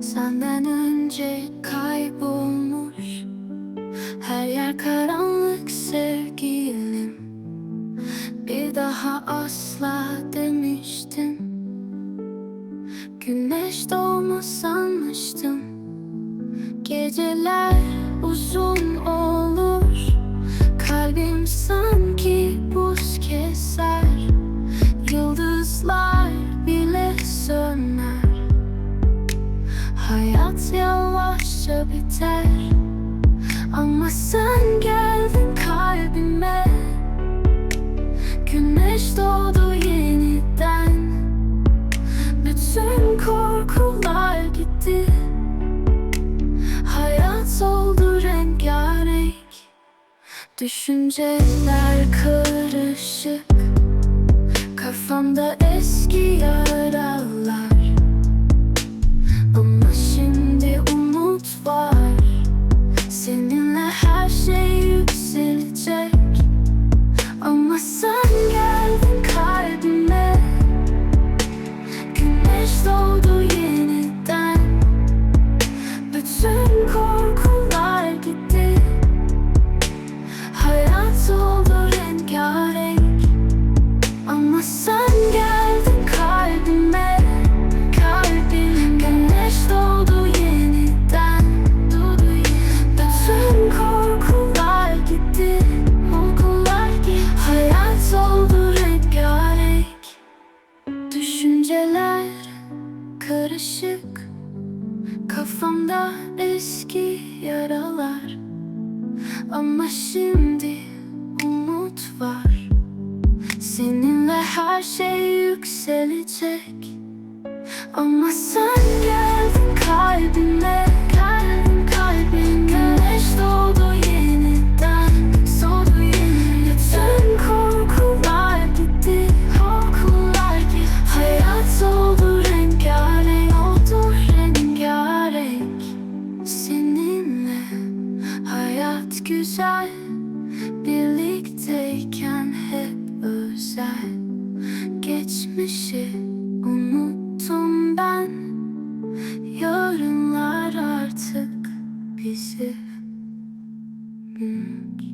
Senden önce kaybolmuş. Her yer karanlık sevgilim. Bir daha asla demiştim. Güneş doğma sanmıştım. Geceler Hayat yavaşça biter. Ama sen geldin kalbime. Güneş doğdu yeniden. Bütün korkular gitti. Hayat oldu rengarenk. Düşünceler karışık. Kafamda eski yaralar karışık Kafamda eski yaralar. Ama şimdi umut var. Seninle her şey yükselecek. Ama sen geldin kalbime güzel. Birlikteyken hep özel. Geçmişi unuttum ben. Yarınlar artık bizi hmm.